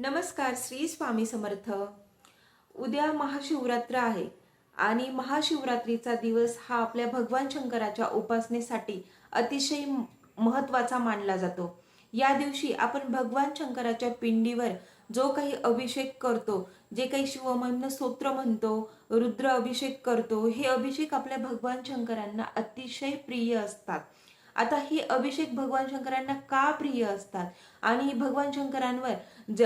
नमस्कार श्री स्वामी समर्थ. उद्या महाशिवरात्र आहे आणि महाशिवरात्रीचा दिवस हा आपल्या भगवान शंकराच्या उपासनेसाठी अतिशय महत्त्वाचा महत्त्वाचा मानला जातो. या दिवशी आपण भगवान शंकराच्या पिंडीवर जो काही अभिषेक करतो जे काही शिवमन स्तोत्र म्हणतो रुद्र अभिषेक करतो हे अभिषेक आपल्या भगवान शंकरांना अतिशय प्रिय असतात. आता ही अभिषेक भगवान शंकरांना का प्रिय असतात? आणि भगवान शंकरांवर ज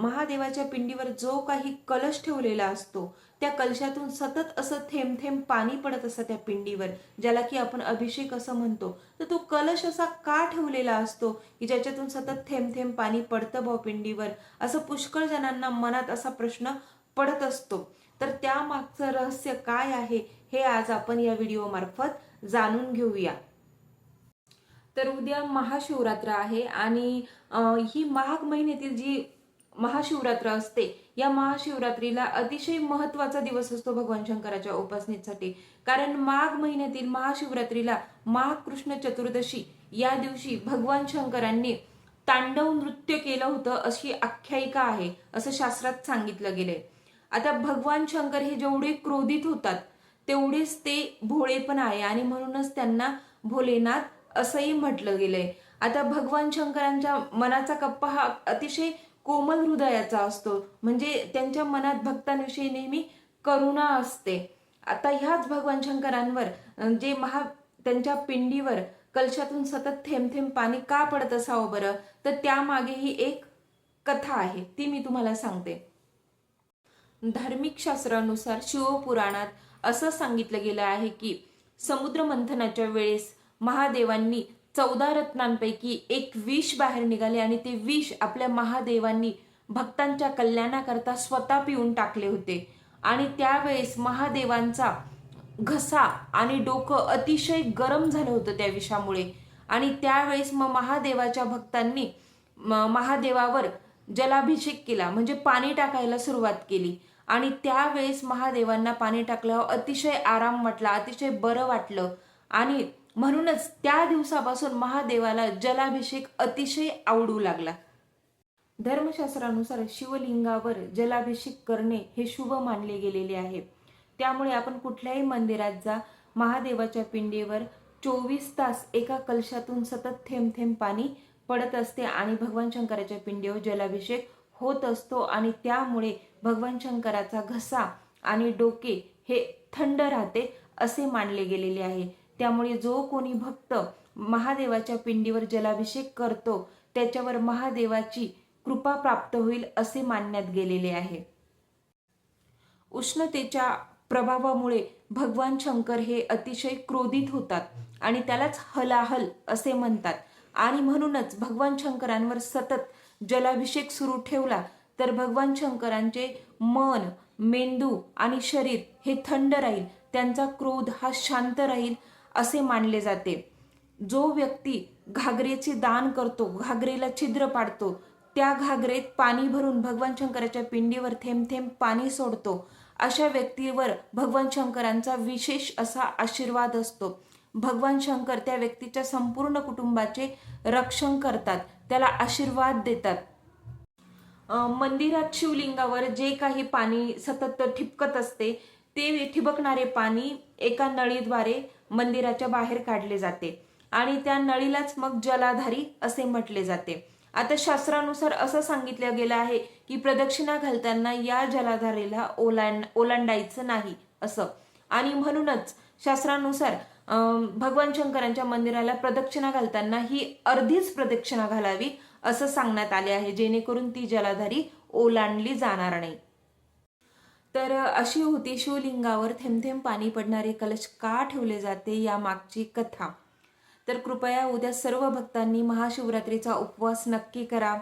महादेवाच्या पिंडीवर जो काही कलश ठेवलेला असतो त्या कलशातून सतत असं थेंब थेंब पाणी पडत असतं त्या पिंडीवर ज्याला की आपण अभिषेक असं म्हणतो. तर तो कलश असा का ठेवलेला असतो की ज्याच्यातून सतत थेंब थेंब पाणी पडतं भाऊ पिंडीवर? असं पुष्कळ जणांना मनात असा प्रश्न पडत असतो. तर त्यामागचं रहस्य काय आहे हे आज आपण या व्हिडिओमार्फत जाणून घेऊया. तर उद्या महाशिवरात्र आहे आणि ही माघ महिन्यातील जी महाशिवरात्र असते या महाशिवरात्रीला अतिशय महत्त्वाचा दिवस असतो भगवान शंकराच्या उपासनेसाठी. कारण माघ महिन्यातील महाशिवरात्रीला माघ कृष्ण चतुर्दशी या दिवशी भगवान शंकरांनी तांडव नृत्य केलं होतं अशी आख्यायिका आहे असं शास्त्रात सांगितलं गेलंय. आता भगवान शंकर हे जेवढे क्रोधित होतात तेवढेच ते भोळे पण आहे आणि म्हणूनच त्यांना भोलेनाथ असंही म्हटलं गेलंय. आता भगवान शंकरांच्या मनाचा कप्पा हा अतिशय कोमल हृदयाचा असतो. म्हणजे त्यांच्या मनात भक्तांविषयी नेहमी करुणा असते. आता ह्याच भगवान शंकरांवर जे महा त्यांच्या पिंडीवर कलशातून सतत थेंब थेंब पाणी का पडत असावं बरं? तर त्यामागे ही एक कथा आहे. ती मी तुम्हाला सांगते. धार्मिक शास्त्रानुसार शिवपुराणात असं सांगितलं गेलं आहे की समुद्र मंथनाच्या वेळेस महादेवांनी चौदा रत्नांपैकी एक विष बाहेर निघाले आणि ते विष आपल्या महादेवांनी भक्तांच्या कल्याणाकरता स्वतः पिऊन टाकले होते. आणि त्यावेळेस महादेवांचा घसा आणि डोकं अतिशय गरम झालं होतं त्या विषामुळे. आणि त्यावेळेस मग महादेवाच्या भक्तांनी म- महादेवावर जलाभिषेक केला म्हणजे पाणी टाकायला सुरुवात केली. आणि त्यावेळेस महादेवांना पाणी टाकल्यावर अतिशय आराम वाटला अतिशय बरं वाटलं. आणि म्हणूनच त्या दिवसापासून महादेवाला जलाभिषेक अतिशय आवडू लागला. धर्मशास्त्रानुसार शिवलिंगावर जलाभिषेक करणे हे शुभ मानले गेलेले आहे. त्यामुळे आपण कुठल्याही मंदिरात जा महादेवाच्या पिंडीवर चोवीस तास एका कलशातून सतत थेंब थेंब पाणी पडत असते आणि भगवान शंकराच्या पिंडीवर जलाभिषेक होत असतो आणि त्यामुळे भगवान शंकराचा घसा आणि डोके हे थंड राहते असे मानले गेलेले आहे. त्यामुळे जो कोणी भक्त महादेवाच्या पिंडीवर जलाभिषेक करतो त्याच्यावर महादेवाची कृपा प्राप्त होईल असे मानण्यात गेलेले आहे. उष्णतेच्या प्रभावामुळे भगवान शंकर हे अतिशय क्रोधित होतात आणि त्यालाच हलाहल असे म्हणतात. आणि म्हणूनच भगवान शंकरांवर सतत जलाभिषेक सुरू ठेवला तर भगवान शंकरांचे मन मेंदू आणि शरीर हे थंड राहील त्यांचा क्रोध हा शांत राहील असे मानले जाते. जो व्यक्ती घागरेचे दान करतो घागरेला छिद्र पाडतो त्या घागरेत पाणी भरून भगवान शंकराच्या पिंडीवर थेंब थेंब पाणी सोडतो अशा व्यक्तीवर भगवान शंकरांचा विशेष असा आशीर्वाद असतो. भगवान शंकर त्या व्यक्तीच्या संपूर्ण कुटुंबाचे रक्षण करतात त्याला आशीर्वाद देतात. मंदिरात शिवलिंगावर जे काही पाणी सतत ठिपकत असते ते ठिबकणारे पाणी एका नळीद्वारे मंदिराच्या बाहेर काढले जाते आणि त्या नळीलाच मग जलाधारी असे म्हटले जाते. आता शास्त्रानुसार असं सांगितलं गेलं आहे की प्रदक्षिणा घालताना या जलाधारेला ओलांड ओलांडायचं नाही असं. आणि म्हणूनच शास्त्रानुसार भगवान शंकरांच्या मंदिराला प्रदक्षिणा घालताना ही अर्धीच प्रदक्षिणा घालावी असं सांगण्यात आले आहे जेणेकरून ती जलाधारी ओलांडली जाणार नाही. तर अशी होती शिवलिंगावर थेंबथेंब पाणी पडणारे कलश का ठेवले जाते या मागची कथा. तर कृपया उद्या सर्व भक्तांनी महाशिवरात्रीचा उपवास नक्की करा.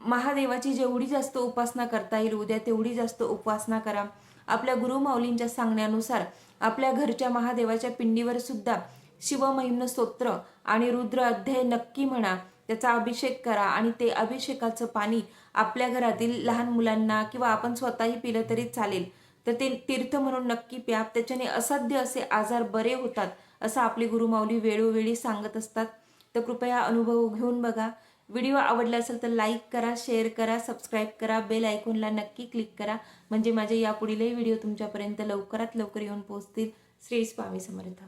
महादेवाची जेवढी जास्त उपासना करता येईल उद्या तेवढी जास्त उपासना करा. आपल्या गुरुमाऊलींच्या सांगण्यानुसार आपल्या घरच्या महादेवाच्या पिंडीवर सुद्धा शिवमहिम्न स्तोत्र आणि रुद्र अध्याय नक्की म्हणा. त्याचा अभिषेक करा आणि ते अभिषेकाचं पाणी आपल्या घरातील लहान मुलांना किंवा आपण स्वतःही पिलं तरी चालेल. तर ते तीर्थ म्हणून नक्की प्या. त्याच्याने असाध्य असे आजार बरे होतात असं आपली गुरुमाऊली वेळोवेळी सांगत असतात. तर कृपया अनुभव घेऊन बघा. व्हिडिओ आवडला असेल तर लाईक करा शेअर करा सबस्क्राईब करा बेल आयकॉनला नक्की क्लिक करा. म्हणजे माझे यापुढीलही व्हिडिओ तुमच्यापर्यंत लवकरात लवकर येऊन पोहोचतील. श्री स्वामी समर्थ.